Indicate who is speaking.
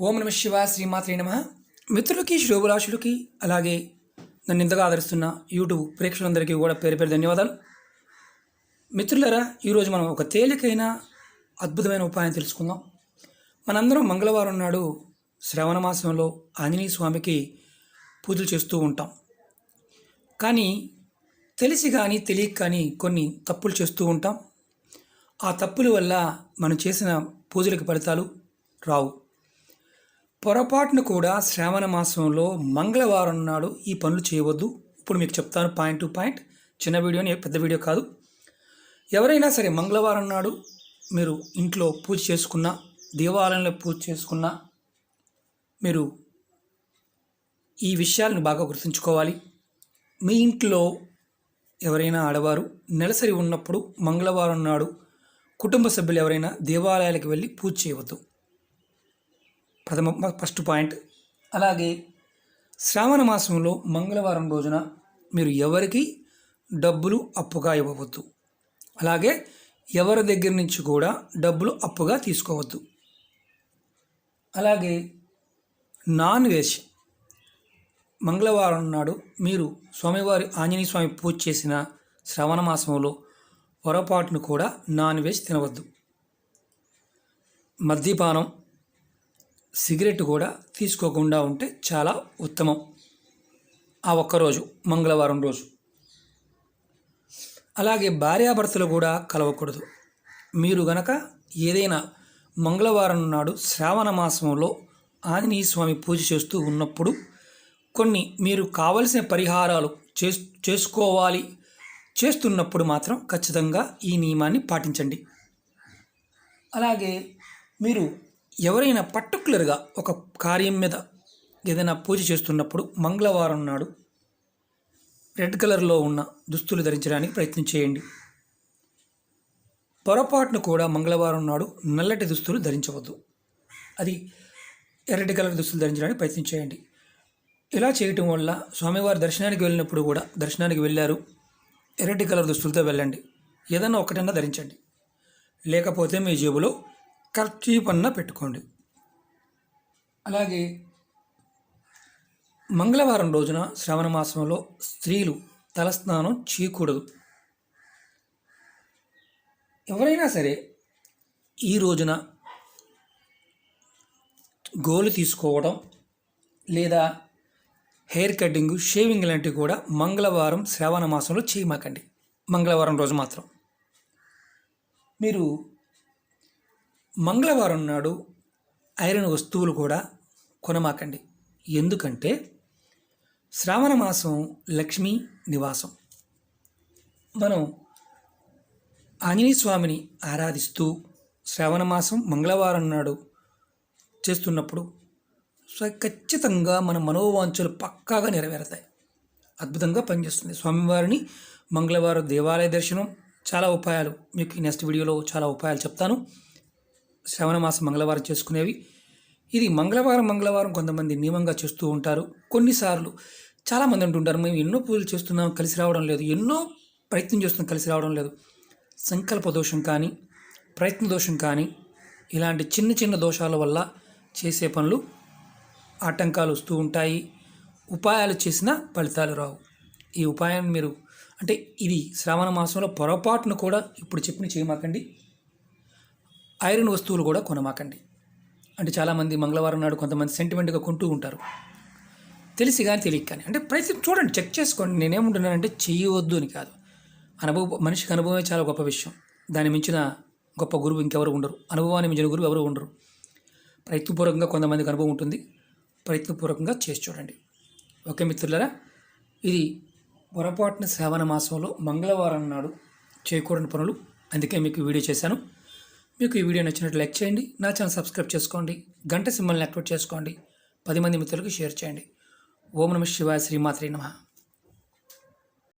Speaker 1: ఓం నమ శివ శ్రీమాత్రే నమ. మిత్రులకి శుభరాశులకి అలాగే నన్ను ఇంతగా ఆదరిస్తున్న యూట్యూబ్ ప్రేక్షకులందరికీ కూడా పేరు పేరు ధన్యవాదాలు. మిత్రులరా ఈరోజు మనం ఒక తేలికైన అద్భుతమైన ఉపాయం తెలుసుకుందాం. మనందరం మంగళవారం నాడు శ్రవణ మాసంలో ఆంజనేయ స్వామికి పూజలు చేస్తూ ఉంటాం. కానీ తెలిసి కానీ తెలియక కానీ కొన్ని తప్పులు చేస్తూ ఉంటాం. ఆ తప్పుల వల్ల మనం చేసిన పూజలకు ఫలితాలు రావు. పొరపాటును కూడా శ్రావణ మాసంలో మంగళవారం నాడు ఈ పనులు చేయవద్దు. ఇప్పుడు మీకు చెప్తాను పాయింట్ టు పాయింట్. చిన్న వీడియోని పెద్ద వీడియో కాదు. ఎవరైనా సరే మంగళవారం నాడు మీరు ఇంట్లో పూజ చేసుకున్న దేవాలయంలో పూజ చేసుకున్న మీరు ఈ విషయాలను బాగా గుర్తుంచుకోవాలి. మీ ఇంట్లో ఎవరైనా ఆడవారు నెలసరి ఉన్నప్పుడు మంగళవారం నాడు కుటుంబ సభ్యులు ఎవరైనా దేవాలయాలకు వెళ్ళి పూజ చేయవద్దు. ప్రథమ ఫస్ట్ పాయింట్. అలాగే శ్రావణ మాసంలో మంగళవారం రోజున మీరు ఎవరికి డబ్బులు అప్పుగా ఇవ్వవద్దు. అలాగే ఎవరి దగ్గర నుంచి కూడా డబ్బులు అప్పుగా తీసుకోవద్దు. అలాగే నాన్ వెజ్ మంగళవారం నాడు మీరు స్వామివారి ఆంజనేయ స్వామి పూజ చేసిన శ్రవణ మాసంలో పొరపాటును కూడా నాన్ వెజ్ తినవద్దు. మద్యపానం సిగరెట్ కూడా తీసుకోకుండా ఉంటే చాలా ఉత్తమం. ఆ ఒక్కరోజు మంగళవారం రోజు. అలాగే భార్యాభర్తలు కూడా కలవకూడదు. మీరు గనక ఏదైనా మంగళవారం నాడు శ్రావణ మాసంలో ఆంజనేయ స్వామి పూజ చేస్తూ ఉన్నప్పుడు కొన్ని మీరు కావలసిన పరిహారాలు చేస్ చేసుకోవాలి చేస్తున్నప్పుడు మాత్రం ఖచ్చితంగా ఈ నియమాన్ని పాటించండి. అలాగే మీరు ఎవరైనా పర్టికులర్గా ఒక కార్యం మీద ఏదైనా పూజ చేస్తున్నప్పుడు మంగళవారం నాడు రెడ్ కలర్లో ఉన్న దుస్తులు ధరించడానికి ప్రయత్నం చేయండి. పొరపాటును కూడా మంగళవారం నాడు నల్లటి దుస్తులు ధరించవద్దు. అది ఎర్రటి కలర్ దుస్తులు ధరించడానికి ప్రయత్నం చేయండి. ఇలా చేయటం వల్ల స్వామివారి దర్శనానికి వెళ్ళినప్పుడు కూడా దర్శనానికి వెళ్ళారు. ఎర్రటి కలర్ దుస్తులతో వెళ్ళండి. ఏదైనా ఒకటన్నా ధరించండి. లేకపోతే మీ జేబులో ఖర్చీప్ అన్న పెట్టుకోండి. అలాగే మంగళవారం రోజున శ్రవణ మాసంలో స్త్రీలు తలస్నానం చేయకూడదు. ఎవరైనా సరే ఈ రోజున గోలు తీసుకోవడం లేదా హెయిర్ కటింగ్ షేవింగ్ లాంటివి కూడా మంగళవారం శ్రావణ మాసంలో చేయమాకండి. మంగళవారం రోజు మాత్రం. మీరు మంగళవారం నాడు ఐరన్ వస్తువులు కూడా కొనమాకండి. ఎందుకంటే శ్రావణ మాసం లక్ష్మీ నివాసం. మనం ఆంజనేయ స్వామిని ఆరాధిస్తూ శ్రావణ మాసం మంగళవారం నాడు చేస్తున్నప్పుడు సో ఖచ్చితంగా మన మనోవాంఛలు పక్కాగా నెరవేరుతాయి. అద్భుతంగా పనిచేస్తుంది. స్వామివారిని మంగళవారం దేవాలయ దర్శనం చాలా ఉపాయాలు. మీకు నెక్స్ట్ వీడియోలో చాలా ఉపాయాలు చెప్తాను. శ్రవణ మాసం మంగళవారం చేసుకునేవి. ఇది మంగళవారం మంగళవారం కొంతమంది నియమంగా చేస్తూ ఉంటారు. కొన్నిసార్లు చాలామంది అంటుంటారు మేము ఎన్నో పూజలు చేస్తున్నాం కలిసి రావడం లేదు. ఎన్నో ప్రయత్నం చేస్తున్నాం కలిసి రావడం లేదు. సంకల్ప దోషం కానీ ప్రయత్న దోషం కానీ ఇలాంటి చిన్న చిన్న దోషాల వల్ల చేసే పనులు ఆటంకాలు వస్తూ ఉంటాయి. ఉపాయాలు చేసినా ఫలితాలు రావు. ఈ ఉపాయాన్ని మీరు అంటే ఇది శ్రావణ మాసంలో పొరపాటును కూడా ఇప్పుడు చెప్పిన చేయమాకండి. ఐరన్ వస్తువులు కూడా కొనమాకండి. అంటే చాలామంది మంగళవారం నాడు కొంతమంది సెంటిమెంట్గా కొంటూ ఉంటారు. తెలిసి కానీ తెలియక కానీ. అంటే ప్రయత్నం చూడండి చెక్ చేసుకోండి. నేనేముంటున్నానంటే చేయవద్దు అని కాదు. అనుభవం మనిషికి అనుభవమే చాలా గొప్ప విషయం. దాన్ని మించిన గొప్ప గురువు ఇంకెవరు ఉండరు. అనుభవాన్ని మించిన గురువు ఎవరు ఉండరు. ప్రయత్నపూర్వకంగా కొంతమందికి అనుభవం ఉంటుంది. ప్రయత్నపూర్వకంగా చేసి చూడండి. ఓకే మిత్రులరా ఇది పొరపాటున శ్రావణ మాసంలో మంగళవారం నాడు చేయకూడని పనులు. అందుకే మీకు వీడియో చేశాను. మీకు ఈ వీడియో నచ్చినట్టు లైక్ చేయండి నా ఛానల్ సబ్స్క్రైబ్ చేసుకోండి గంట సింబల్ని యాక్టివేట్ చేసుకోండి పది మంది మిత్రులకు షేర్ చేయండి. ఓం నమ శివాయ శ్రీమాత్రి నమ.